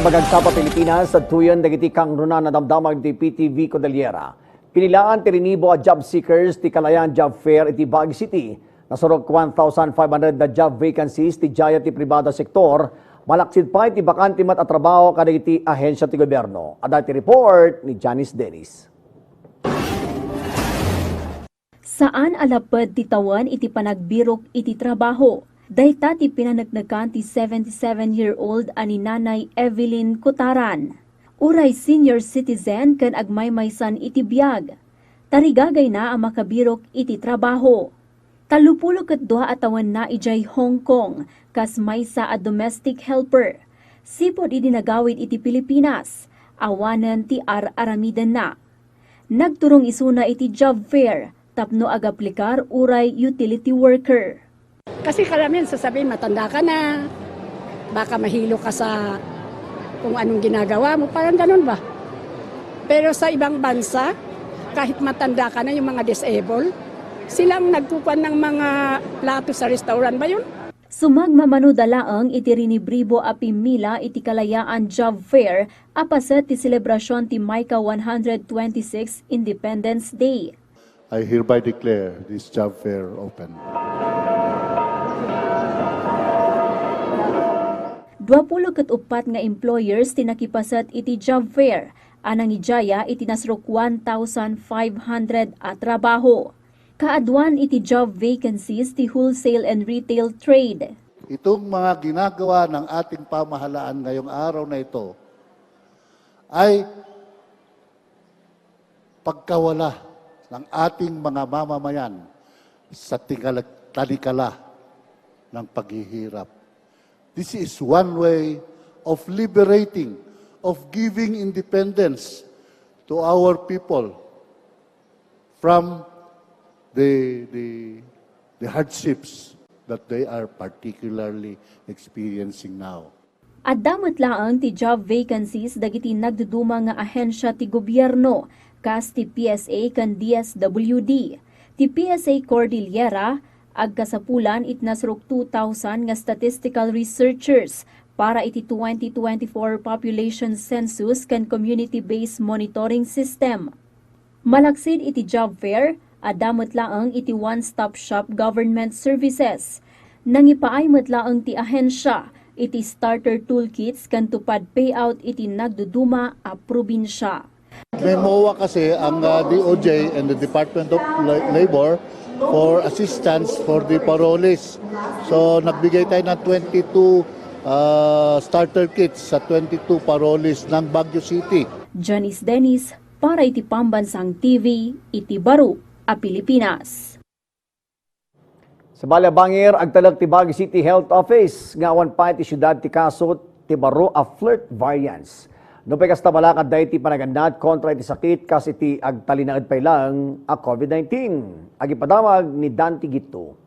Imbagang sa Pilipinas sa tuyon dagiti kang runa na damdamag di PTV Cordillera. Pinilaan tirinibo a job seekers ti Kalayan Job Fair iti Baguio City. Nasurok 1,500 na job vacancies ti jaya ti pribada sektor. Malaksid pa iti bakante mat at trabaho kada iti ahensya ti gobyerno. Ada ti report ni Janice Dennis. Saan alapad ti tawan iti panagbirok iti trabaho? Dayta ti pinanagnagan ti 77-year-old ani nanay Evelyn Kutaran. Uray senior citizen kan agmaymaysan iti biyag. Tarigagay na ang makabirok iti trabaho. Talupulo kat dua atawan na ijay Hong Kong, kas maysa a domestic helper. Sipod iti nagawid iti Pilipinas, awanan ti ar-aramidan na. Nagturong isuna iti job fair, tapno agaplikar uray utility worker. Kasi karamihan sasabihin, matanda ka na, baka mahilo ka sa kung anong ginagawa mo, parang ganun ba? Pero sa ibang bansa, kahit matanda ka na, yung mga disabled, silang nagpupan ng mga plato sa restaurant ba yun? Sumagmamano dalaang iti rinibribo a pimila iti kalayaan job fair apaset ti selebrasyon ti Maika 126 Independence Day. I hereby declare this job fair open. 24 nga employers tinakipasat iti job fair. Anang ijaya iti nasrok 1,500 at trabaho. Kaadwan iti job vacancies ti wholesale and retail trade. Itong mga ginagawa ng ating pamahalaan ngayong araw na ito ay pagkawala ng ating mga mamamayan sa tingala- talikala ng paghihirap. This is one way of liberating, of giving independence to our people from the, the, the hardships that they are particularly experiencing now. At damat laang ti job vacancies dagiti nagduduma nga ahensya ti gobyerno kas ti PSA kan DSWD. Ti PSA Cordillera agkasapulan it nasrok 2,000 nga statistical researchers para iti 2024 population census kan community-based monitoring system. Malaksid iti job fair, adamot laang iti one-stop shop government services. Nangipaay matlaang ti ahensya, iti starter toolkits kan tupad payout iti nagduduma a probinsya. May MOA kasi ang uh, DOJ and the Department of La- Labor for assistance for the parolees. So nagbigay tayo ng 22 uh, starter kits sa 22 parolees ng Baguio City. Janice Dennis para iti pambansang TV, iti baro a Pilipinas. Sa Balabangir, agtalag ti Baguio City Health Office nga awan pa ti syudad ti kaso ti baro a flirt variants. No pa kasta balakad dahi ti panagandat kontra iti sakit kas iti agtalinaad pa lang a COVID-19. Agi padamag ni Dante Gito.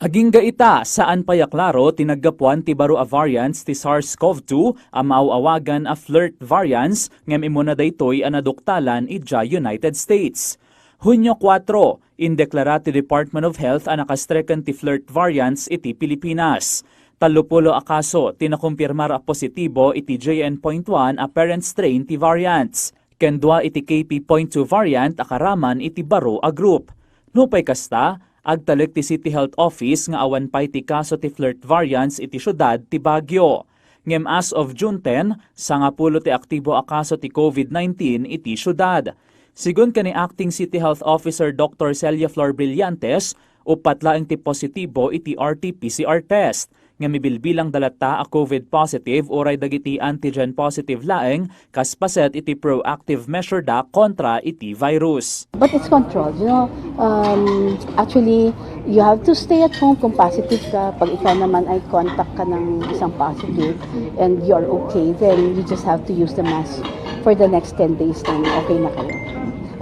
Aging gaita saan payaklaro tinaggapuan ti baro a variants ti SARS-CoV-2 a mauawagan a flirt variants ngem imo na daytoy a naduktalan ija United States. Hunyo 4, indeklara ti Department of Health a nakastrekan ti flirt variants iti Pilipinas. Talupulo a kaso tinakumpirmar a positibo iti JN.1 a parent strain ti variants. Kendwa iti KP.2 variant a karaman iti baro a group. Nupay kasta, agtalik ti City Health Office nga awan pay ti kaso ti flirt variants iti syudad ti Baguio. Ngem as of June 10, sangapulo ti aktibo a kaso ti COVID-19 iti syudad. Sigun kani Acting City Health Officer Dr. Celia Flor Brillantes, upat laeng ti positibo iti RT-PCR test nga mibilbilang dalata a COVID positive oray dagiti antigen positive laeng kas paset iti proactive measure da kontra iti virus. But it's controlled, you know. Um, actually, you have to stay at home kung positive ka. Pag ikaw naman ay contact ka ng isang positive and you're okay, then you just have to use the mask for the next 10 days then okay na kayo.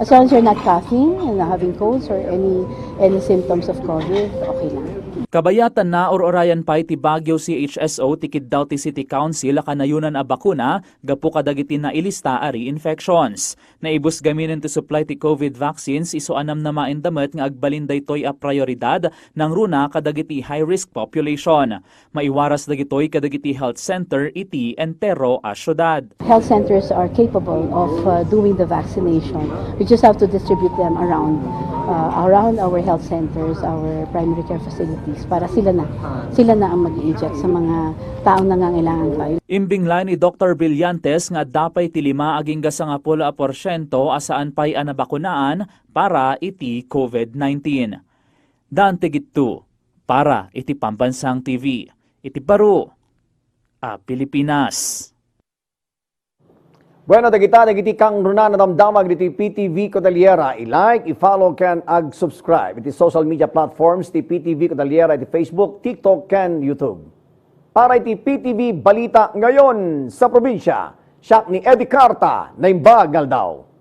As long as you're not coughing and not having colds or any any symptoms of COVID, okay lang. Kabayatan na or orayan pa iti Baguio CHSO tikid daw ti City Council kanayunan a bakuna gapu kadagiti na ilista ari infections. Naibus gaminan to supply ti COVID vaccines iso anam na maindamet nga agbalin daytoy a prioridad ng runa kadagiti high-risk population. Maiwaras dagitoy kadagiti health center iti entero a syudad. Health centers are capable of uh, doing the vaccination. We just have to distribute them around uh, around our health centers, our primary care facilities para sila na sila na ang mag-inject sa mga taong nangangailangan pa. Imbingla ni Dr. Brillantes nga dapay ti lima aging gasa nga pula a porsyento asaan pay anabakunaan para iti COVID-19. Dante Gitu, para iti Pambansang TV, iti Baro, a Pilipinas. Bueno, dagita dagiti kang runa na damdamag diti PTV Cordillera. I-like, i-follow can ag-subscribe. Iti social media platforms ti PTV Cordillera iti Facebook, TikTok, can YouTube. Para iti PTV Balita ngayon sa probinsya, siya ni Eddie Carta na imbagal daw.